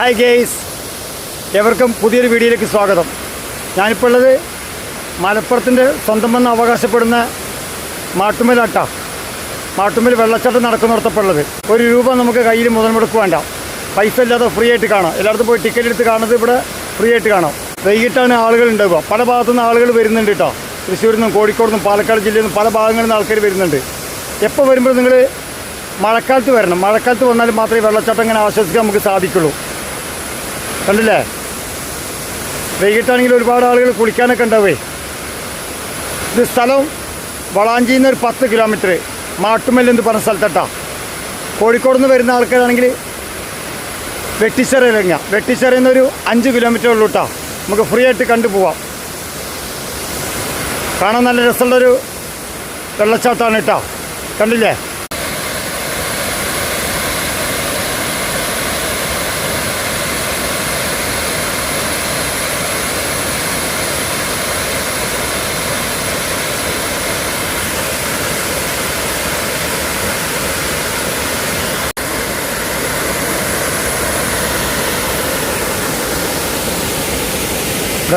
Hi guys എവർക്കും പുതിയൊരു വീഡിയോയിലേക്ക് സ്വാഗതം. ഞാനിപ്പോൾ ഉള്ളത് മലപ്പുറത്തിന്റെ സ്വന്തമെന്ന് അവകാശപ്പെടുന്ന മാട്ടുമ്മലാട്ട മാട്ടുമ്മൽ വെള്ളച്ചാട്ടം നടക്കുന്നിടത്തപ്പോൾ ഉള്ളത് ഒരു രൂപ നമുക്ക് കയ്യിൽ മുതൽ മുടക്ക് വേണ്ട പൈസ ഇല്ലാതെ ഫ്രീ ആയിട്ട് കാണാം. എല്ലായിടത്തും പോയി ടിക്കറ്റ് എടുത്ത് കാണുന്നത് ഇവിടെ ഫ്രീ ആയിട്ട് കാണാം. വൈകിട്ടാണ് ആളുകൾ ഉണ്ടാവുക. പല ഭാഗത്തു നിന്ന് ആളുകൾ വരുന്നുണ്ട് കേട്ടോ തൃശ്ശൂരിൽ നിന്നും കോഴിക്കോട് നിന്നും പാലക്കാട് ജില്ലയിൽ നിന്നും പല ഭാഗങ്ങളിൽ നിന്ന് ആൾക്കാർ വരുന്നുണ്ട്. എപ്പോൾ വരുമ്പോൾ നിങ്ങൾ മഴക്കാലത്ത് വരണം. മഴക്കാലത്ത് വന്നാൽ മാത്രമേ വെള്ളച്ചാട്ടം ഇങ്ങനെ ആശ്വസിക്കാൻ നമുക്ക് സാധിക്കുള്ളൂ. കണ്ടില്ലേ? വൈകിട്ടാണെങ്കിൽ ഒരുപാട് ആളുകൾ കുളിക്കാനൊക്കെ ഉണ്ടാവേ. ഇത് സ്ഥലം വളാഞ്ചിയിൽ നിന്ന് ഒരു പത്ത് കിലോമീറ്റർ. മാട്ടുമല്ലെന്ന് പറഞ്ഞ സ്ഥലത്തട്ടാ. കോഴിക്കോട് നിന്ന് വരുന്ന ആൾക്കാരാണെങ്കിൽ വെട്ടിച്ചിറ ഇറങ്ങുക. വെട്ടിച്ചിറയിൽ നിന്ന് ഒരു അഞ്ച് കിലോമീറ്റർ ഉള്ളൂ കേട്ടോ നമുക്ക് ഫ്രീ ആയിട്ട് കണ്ടുപോവാം കാണാൻ നല്ല രസമുള്ളൊരു വെള്ളച്ചാട്ടമാണ് കേട്ടോ കണ്ടില്ലേ?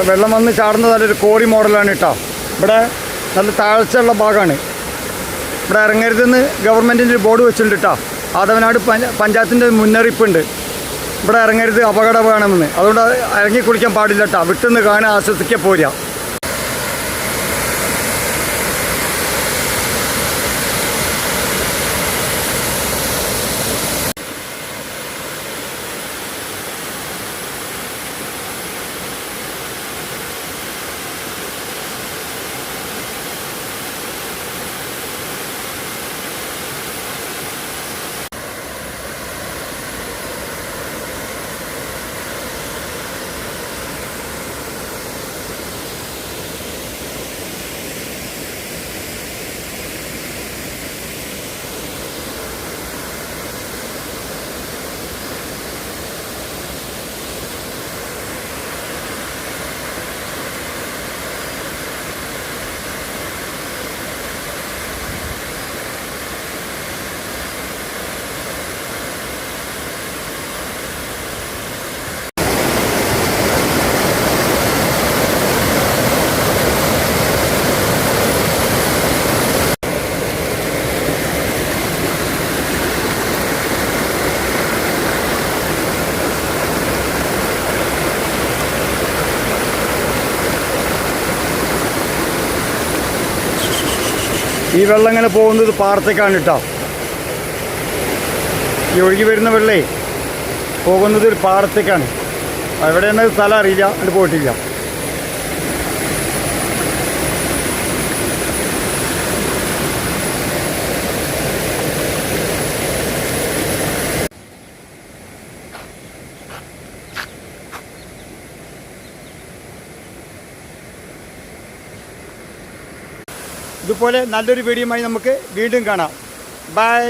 വെള്ളം വന്ന് ചാടുന്നത് നല്ലൊരു കോറി മോഡലാണ് കേട്ടോ. ഇവിടെ നല്ല താഴ്ചയുള്ള ഭാഗമാണ്. ഇവിടെ ഇറങ്ങരുതെന്ന് ഗവൺമെന്റിന്റെ ഒരു ബോർഡ് വെച്ചിട്ടുണ്ട് കേട്ടോ. ആദവനാട് പഞ്ചായത്തിന്റെ മുന്നറിയിപ്പുണ്ട്. ഇവിടെ ഇറങ്ങരുത് അപകടമാണെന്ന് അതുകൊണ്ട് ഇറങ്ങി കുളിക്കാൻ പാടില്ല കേട്ടോ. വിട്ടുനിന്ന് കാണാൻ ആശ്വസിക്കാൻ പോരാ. ഈ വെള്ളം ഇങ്ങനെ പോകുന്നത് പാടത്തേക്കാണ് കേട്ടോ ഈ ഒഴുകി വരുന്ന വെള്ളേ പോകുന്നത് ഒരു പാടത്തേക്കാണ്. എവിടെയാണ് സ്ഥലം അറിയില്ല അത് പോയിട്ടില്ല. ഇതുപോലെ നല്ലൊരു വീഡിയോയുമായി നമുക്ക് വീണ്ടും കാണാം. ബൈ